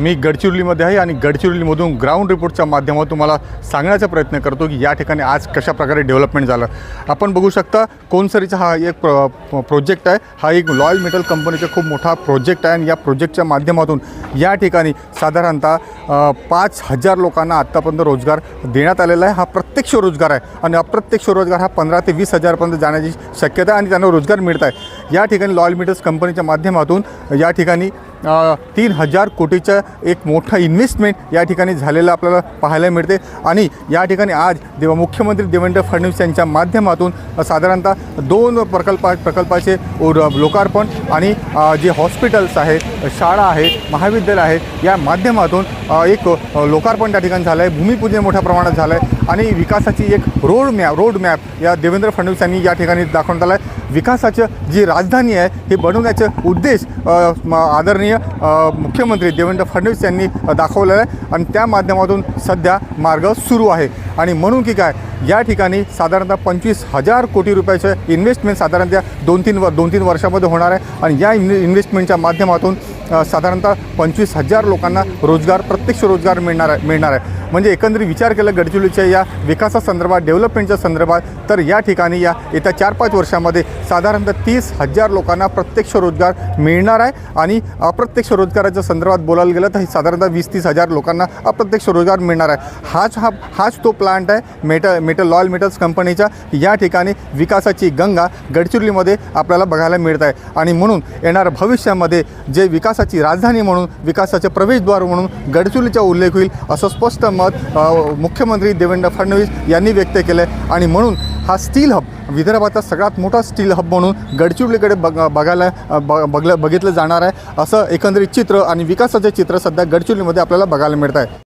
मी गडचिरोलीमध्ये आहे आणि गडचिरोलीमधून ग्राउंड रिपोर्टच्या माध्यमातून तुम्हाला सांगण्याचा प्रयत्न करतो की या ठिकाणी आज कशा प्रकारे डेव्हलपमेंट झालं. आपण बघू शकता कोनसरीचा हा एक प्र प्रोजेक्ट आहे. हा एक लॉयल मेटल कंपनीचा खूप मोठा प्रोजेक्ट आहे आणि या प्रोजेक्टच्या माध्यमातून या ठिकाणी साधारणतः पाच हजार लोकांना आत्तापर्यंत रोजगार देण्यात आलेला आहे. हा प्रत्यक्ष रोजगार आहे आणि अप्रत्यक्ष रोजगार हा पंधरा ते वीस हजारपर्यंत जाण्याची शक्यता आहे आणि त्यांना रोजगार मिळत आहे. या ठिकाणी लॉयल मेटल्स कंपनीच्या माध्यमातून या ठिकाणी तीन हजार कोटीचं एक मोठं इन्व्हेस्टमेंट या ठिकाणी झालेलं आपल्याला पाहायला मिळते. आणि या ठिकाणी आज देव मुख्यमंत्री देवेंद्र फडणवीस यांच्या माध्यमातून साधारणतः दोन प्रकल्पा प्रकल्पाचे लोकार्पण आणि जे हॉस्पिटल्स आहेत शाळा आहेत महाविद्यालय आहेत या माध्यमातून एक लोकार्पण त्या ठिकाणी झालं आहे भूमिपूजन मोठ्या प्रमाणात झालं आहे आणि विकासाची एक रोड मॅप रोड मॅप या देवेंद्र फडणवीस यांनी या ठिकाणी दाखवण्यात आला आहे विकासाचं जी राजधानी आहे हे बनवण्याचं उद्देश म- आदरणीय मुख्यमंत्री देवेंद्र फडणवीस यांनी दाखवलेला आहे. आणि त्या माध्यमातून सध्या मार्ग सुरू आहे. आणि म्हणून की काय या ठिकाणी साधारणतः पंचवीस हजार कोटी रुपयाचं इन्व्हेस्टमेंट साधारणतः दोन तीन व दोन तीन वर्षामध्ये होणार आहे. आणि या इन्व्हेस्टमेंटच्या माध्यमातून साधारणतः पंचवीस हजार लोकांना रोजगार प्रत्यक्ष रोजगार मिळणार आहे मिळणार आहे. म्हणजे एकंदरीत विचार केला गडचिरोलीच्या या विकासासंदर्भात डेव्हलपमेंटच्या संदर्भात तर या ठिकाणी या येत्या चार पाच वर्षामध्ये साधारणतः तीस हजार लोकांना प्रत्यक्ष रोजगार मिळणार आहे आणि अप्रत्यक्ष रोजगाराच्या संदर्भात बोलायला गेलं तर हे साधारणतः वीस तीस हजार लोकांना अप्रत्यक्ष रोजगार मिळणार आहे. हाच हा हाच तो प्लांट आहे मेटल मेटल लॉयल मेटल्स कंपनीच्या या ठिकाणी विकासाची गंगा गडचिरोलीमध्ये आपल्याला बघायला मिळत आहे. आणि म्हणून येणाऱ्या भविष्यामध्ये जे विकास विकासाची राजधानी म्हणून विकासाचे प्रवेशद्वार म्हणून गडचिरोलीचा उल्लेख होईल असं स्पष्ट मत मुख्यमंत्री देवेंद्र फडणवीस यांनी व्यक्त केलं आहे आणि म्हणून हा स्टील हब विदर्भाचा सगळ्यात मोठा स्टील हब म्हणून गडचिरोलीकडे बग बघायला ब बघलं बघितलं जाणार आहे. असं एकंदरीत चित्र आणि विकासाचे चित्र सध्या गडचिरोलीमध्ये आपल्याला बघायला मिळत आहे